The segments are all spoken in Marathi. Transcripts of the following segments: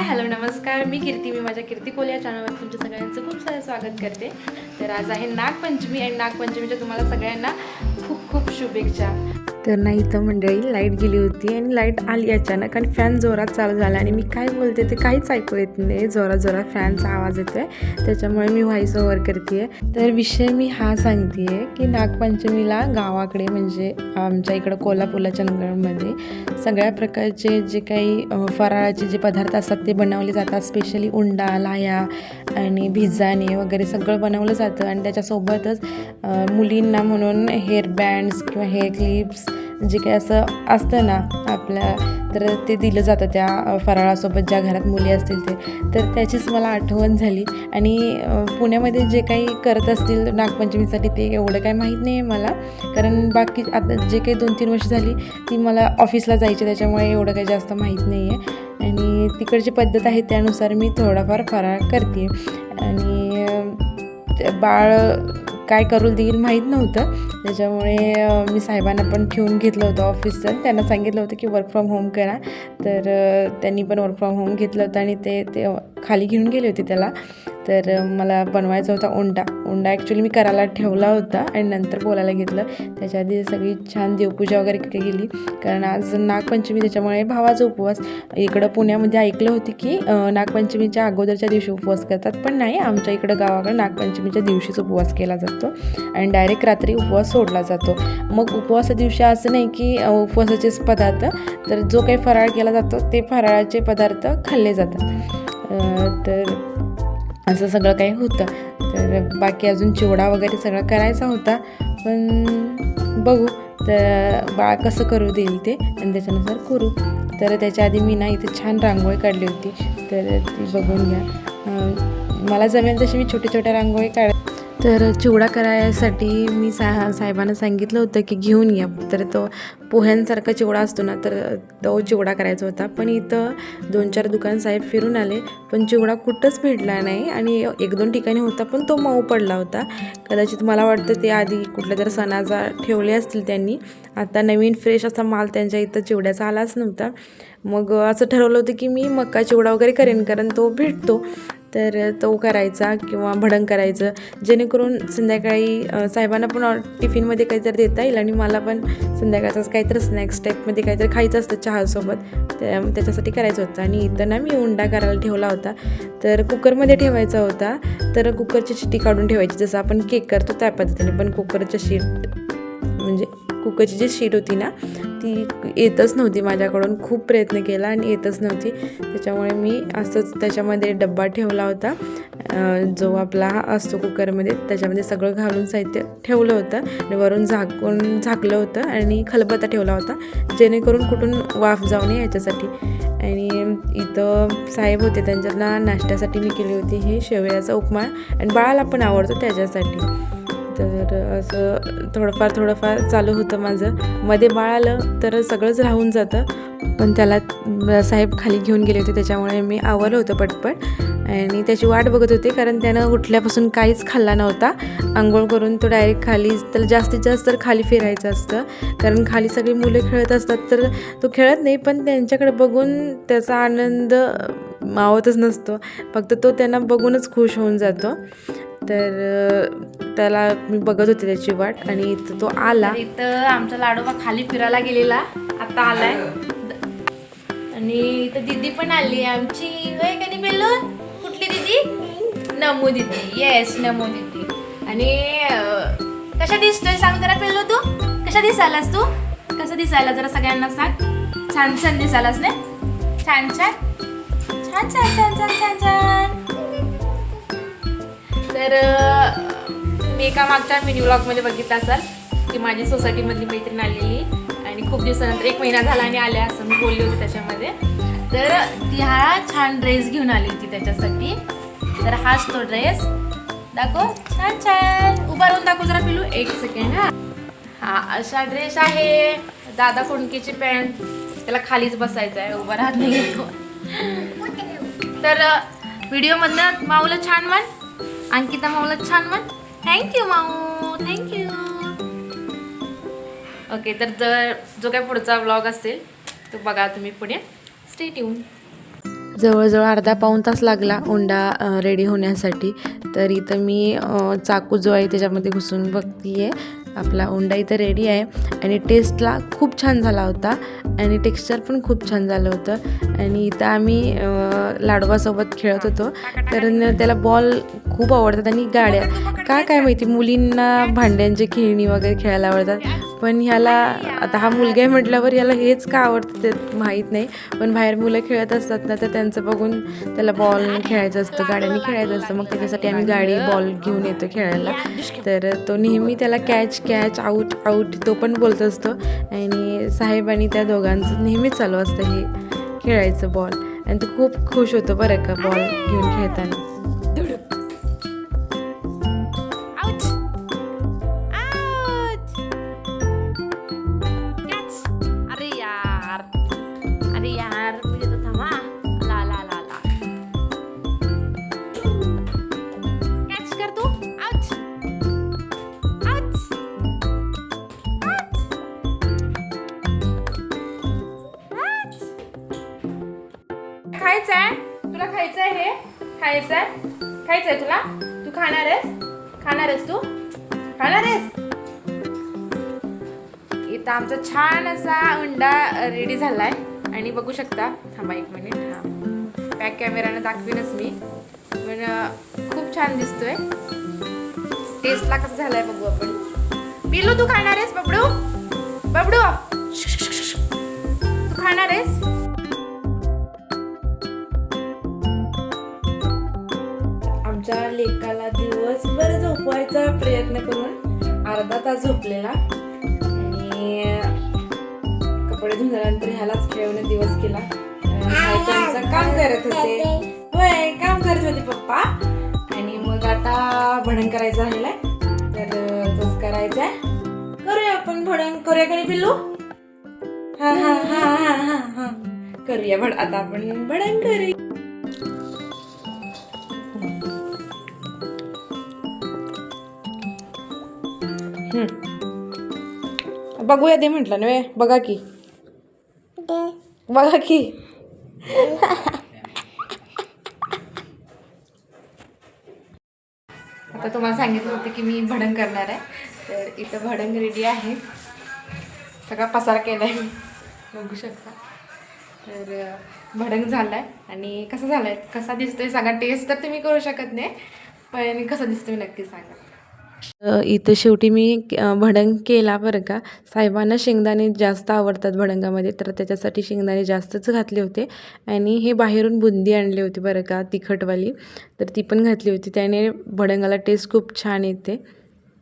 हॅलो नमस्कार. मी कीर्ती मी माझ्या कीर्ती कोल या चॅनलवर तुमच्या सगळ्यांचं खूप सारं स्वागत करते. तर आज आहे नागपंचमी आणि नागपंचमीच्या तुम्हाला सगळ्यांना खूप खूप शुभेच्छा. तर नाही इथं मंडळी लाइट गेली होती आणि लाइट आली अचानक आणि फॅन जोरात चालू झाला. आणि मी काय बोलते ते काहीच ऐकू येत नाही. जोरात जोरात फॅनचा आवाज येतोय. त्याच्यामुळे मी व्हॉइस ओव्हर करते तर विषय मी हा सांगते की नागपंचमीला गावाकडे म्हणजे आमच्या इकडं कोल्हापूरला चंदगडमध्ये सगळ्या प्रकारचे जे काही फराळाचे जे पदार्थ असतात ते बनवले जातात. स्पेशली उंडा लाया आणि भिजाणे वगैरे सगळं बनवलं जातं. आणि त्याच्यासोबतच मुलींना म्हणून हेअर बँड्स किंवा हेअर क्लिप्स जे काही असं असतं ना आपल्या तर ते दिलं जातं त्या फराळासोबत ज्या घरात मुली असतील ते. तर त्याचीच मला आठवण झाली. आणि पुण्यामध्ये जे काही करत असतील नागपंचमीसाठी ते एवढं काही माहीत नाही आहे मला. कारण बाकी आता जे काही दोन तीन वर्ष झाली ती मला ऑफिसला जायची त्याच्यामुळे एवढं काही जास्त माहीत नाही आहे आणि तिकडची पद्धत आहे त्यानुसार मी थोडाफार फराळ करते आणि बाळ काय करू देईल माहीत नव्हतं. त्याच्यामुळे मी साहेबांना पण ठेवून घेतलं होतं ऑफिसचं. त्यांना सांगितलं होतं की वर्क फ्रॉम होम करा. तर त्यांनी पण वर्क फ्रॉम होम घेतलं होतं आणि ते ते खाली घेऊन गेले होते त्याला. तर मला बनवायचा होता उंडा. उंडा ॲक्च्युली मी करायला ठेवला होता आणि नंतर बोलायला घेतलं. त्याच्या आधी सगळी छान देवपूजा वगैरे केली कारण आज नागपंचमी त्याच्यामुळे भावाचा उपवास. इकडं पुण्यामध्ये ऐकलं होतं की नागपंचमीच्या अगोदरच्या दिवशी उपवास करतात. पण नाही आमच्या इकडं गावाकडं नागपंचमीच्या दिवशीच उपवास केला जातो. आणि डायरेक्ट रात्री उपवास सोडला जातो. मग उपवासा दिवशी असं नाही की उपवासाचेच पदार्थ. तर जो काही फराळ केला जातो ते फराळाचे पदार्थ खाल्ले जातात. तर असं सगळं काही होतं. तर बाकी अजून चिवडा वगैरे सगळं करायचा होता. पण बघू. तर बाळ कसं करू देईल ते आणि त्याच्यानुसार करू. तर त्याच्या आधी मी ना इथे छान रांगोळी काढली होती. तर ती बघून घ्या. मला जमेल तशी मी छोट्या छोट्या रांगोळी काढ तर चिवडा करायसाठी मी सा साहेबांना सांगितलं होतं की घेऊन या. तर तो पोह्यांसारखा चिवडा असतो ना तर तो चिवडा करायचा होता. पण इथं दोन चार दुकान साहेब फिरून आले. पण चिवडा कुठंच भेटला नाही आणि एक दोन ठिकाणी होता पण तो मऊ पडला होता. कदाचित मला वाटतं ते आधी कुठल्या तर सणाचा ठेवले असतील त्यांनी. आता नवीन फ्रेश असा माल त्यांच्या इथं चिवड्याचा आलाच नव्हता. मग असं ठरवलं होतं की मी मका चिवडा वगैरे करेन कारण तो भेटतो. तर तो करायचा किंवा भडंग करायचं. जेणेकरून संध्याकाळी साहेबांना पण ऑ- टिफिनमध्ये काहीतरी देता येईल आणि मला पण संध्याकाळचाच काहीतरी स्नॅक्स टाईपमध्ये काहीतरी खायचं असतं चहासोबत. त्या त्याच्यासाठी करायचं होतं आणि इथं ना मी उंडा करायला ठेवला होता. तर कुकरमध्ये ठेवायचा होता. तर कुकरची शिट्टी काढून ठेवायची. जसं आपण केक करतो त्या पद्धतीने. पण कुकरच्या शीट म्हणजे कुकरची जी शीट होती ना ती येतच नव्हती माझ्याकडून. खूप प्रयत्न केला आणि येतच नव्हती. त्याच्यामुळे मी असंच त्याच्यामध्ये डब्बा ठेवला होता. जो आपला असतो कुकरमध्ये त्याच्यामध्ये सगळं घालून साहित्य ठेवलं होतं आणि वरून झाकून झाकलं होतं आणि खलबत्ता ठेवला होता जेणेकरून कुठून वाफ जाऊ नये याच्यासाठी. आणि इथं साहेब होते त्यांच्यातना नाश्त्यासाठी मी केली होती. हे शेवयाचा उपमा आणि बाळाला पण आवडतो त्याच्यासाठी. तर असं थोडंफार थोडंफार चालू होतं माझं. मध्ये बाळ आलं तर सगळंच राहून जातं. पण त्याला साहेब खाली घेऊन गेले होते त्याच्यामुळे मी आवरलं होतं पटपट. आणि त्याची वाट बघत होते कारण त्यानं उठल्यापासून काहीच खाल्ला नव्हता. आंघोळ करून तो डायरेक्ट खाली तर जास्तीत जास्त तर खाली फिरायचं असतं. कारण खाली सगळी मुलं खेळत असतात तर तो खेळत नाही पण त्यांच्याकडे बघून त्याचा आनंद मावतच नसतो. फक्त तो त्यांना बघूनच खुश होऊन जातो. तर त्याला मी बघत होते त्याची वाट आणि इथं तो आला. इथं आमचा लाडोबा खाली फिरायला गेलेला. आता आलाय. आणि इथं दीदी पण आली. आमची होय कधी नाही कुठली दीदी? नमू दीदी. येस नमू दीदी. आणि कशा दिसतोय सांग जरा पेलो तू? कशा दिसायलास तू? कसं दिसायला जरा सगळ्यांना सांग. छान छान दिसायलास ना? छान छान. छान छान छान छान छान छान. तर मी तुम्ही एका मागच्या मिनी ब्लॉगमध्ये बघितलं असाल की माझी सोसायटीमधली मैत्रीण आलेली आणि खूप दिवसानंतर एक महिना झाला आणि आल्या असं मी बोलली होती त्याच्यामध्ये. तर ती हा छान ड्रेस घेऊन आली होती त्याच्यासाठी. तर हाच तो ड्रेस दाखव. छान छान. उभा राहून दाखव जरा पिलू. एक सेकंड हा. हा अशा ड्रेस आहे. दादा कोणकीची पॅन्ट त्याला खालीच बसायचं आहे. उभा राहत नाही. तो तर व्हिडिओमधनं माऊला छान म्हण. अंकिता माऊला छान म्हण. थँक्यू माऊ. थँक्यू ओके तर जर जो काय पुढचा व्लॉग असेल तो बघा तुम्ही पुढे. स्टे ट्यून जवळजवळ अर्धा पाऊण तास लागला उंडा रेडी होण्यासाठी. तर इथं मी चाकू जो आहे त्याच्यामध्ये घुसून बघतीये. आपला ओंडा इथं रेडी आहे. आणि टेस्टला खूप छान झाला होता. आणि टेक्स्चर पण खूप छान झालं होतं. आणि इथं आम्ही लाडवासोबत खेळत होतो. कारण त्याला बॉल खूप आवडतात आणि गाड्या. काय काय माहिती मुलींना भांड्यांची खेळणी वगैरे खेळायला आवडतात. पण ह्याला आता हा मुलगा आहे म्हटल्यावर ह्याला हेच का आवडतं ते माहीत नाही. पण बाहेर मुलं खेळत असतात ना तर त्यांचं बघून त्याला बॉल खेळायचं असतं गाड्यांनी खेळायचं असतं. मग त्याच्यासाठी आम्ही गाडी बॉल घेऊन येतो खेळायला. तर तो नेहमी त्याला कॅच कॅच आऊट आऊट तो पण बोलत असतो. आणि साहेब आणि त्या दोघांचं नेहमीच चालू असतं हे खेळायचं बॉल आणि तो खूप खुश होतो बरं का बॉल घेऊन खेळताना. खायचं आहे तुला खायचं आहे हे? खायचं आहे खायचं आहे तुला? तू खाणार आहेस? खाणार आहेस तू? खाणार आहेस? इथं आमचा छान असा अंडा रेडी झालाय. आणि बघू शकता. थांबा एक मिनिट हा. बॅक कॅमेरानं दाखवीनच मी. पण खूप छान दिसतोय. टेस्टला कसं झालाय बघू आपण. पिलू तू खाणार आहेस? बबडू? बबडू? तू खाणार आहेस? आमच्या लेकाला दिवसभर झोपवायचा प्रयत्न करून अर्धा तास झोपलेला. आणि कपडे धुण्यानंतर ह्यालाच खेळवणे दिवस केला. सायकलचं काम करत होते. होय काम करत होते पप्पा. आणि मग आता भडंग करायचं राहिलंय. तर तोच करायचा करूया आपण भडंग. करूया का नाही पिल्लू? हा हा हा हा हा हा. करूया भड आता आपण भडंग करूया. बघूया दे म्हटलं ना बघा की. बघा की. आता तुम्हाला सांगितलं होतं की मी भडंग करणार आहे. तर इथं भडंग रेडी आहे. सगळा पसार केला आहे मी बघू शकता. तर भडंग झाला आहे आणि कसा झाला आहे कसा दिसतोय? सांगा. टेस्ट तर तुम्ही करू शकत नाही. पण कसा दिसतोय नक्की सांगा. इथं शेवटी मी भडंग केला बरं का. साहेबांना शेंगदाणे जास्त आवडतात भडंगामध्ये तर त्याच्यासाठी शेंगदाणे जास्तच घातले होते. आणि हे बाहेरून बुंदी आणली होती बरं का तिखटवाली. तर ती पण घातली होती. त्याने भडंगाला टेस्ट खूप छान येते.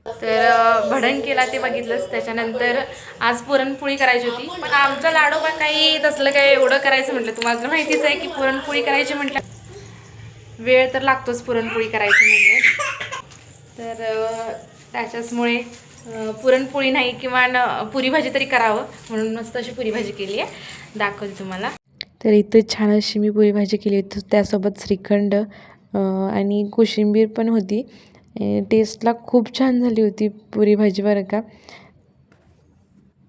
तर भडंग केला ते बघितलंच त्याच्यानंतर आज पुरणपोळी करायची होती. पण आमचा लाडोबा काही तसलं काही एवढं करायचं म्हटलं. तुम्हाला माहितीच आहे की पुरणपोळी करायची म्हटलं वेळ तर लागतोच पुरणपोळी करायची म्हणजे. तर त्याच्याचमुळे पुरणपोळी नाही किंवा न पुरी भाजी तरी करावं. म्हणून मस्त अशी पुरी भाजी केली आहे दाखवते तुम्हाला. तर इथं छान अशी मी पुरी भाजी केली होती. त्यासोबत श्रीखंड आणि कोशिंबीर पण होती. टेस्टला खूप छान झाली होती पुरी भाजी बरं का.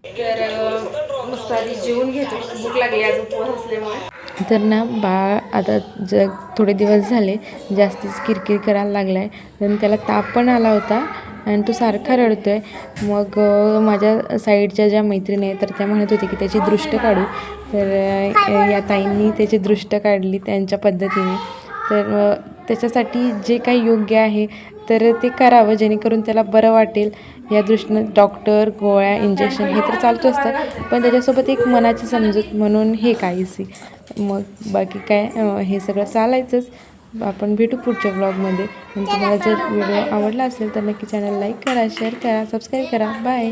तर मस्त आधी जेवून घेतो. भूक लागली आज उपवास असल्यामुळे. तर ना बाळ आता ज थोडे दिवस झाले जास्तीच किरकिर करायला लागला आहे आणि त्याला ताप पण आला होता आणि तो सारखा रडतो आहे मग माझ्या साईडच्या ज्या मैत्रिणी आहेत तर त्या म्हणत होते की त्याची दृष्ट काढू. तर या ताईंनी त्याची दृष्ट काढली त्यांच्या पद्धतीने. तर त्याच्यासाठी जे काही योग्य आहे तर ते करावं जेणेकरून त्याला बरं वाटेल. या दृष्टीनं डॉक्टर गोळ्या इंजेक्शन हे तर चालतो असतं. पण त्याच्यासोबत एक मनाची समजूत म्हणून हे काहीसी मग बाकी काय हे सगळं चालायचंच. आपण भेटू पुढच्या ब्लॉगमध्ये आणि तुम्हाला जर व्हिडिओ आवडला असेल तर नक्की चॅनल लाईक करा शेअर करा सबस्क्राईब करा. बाय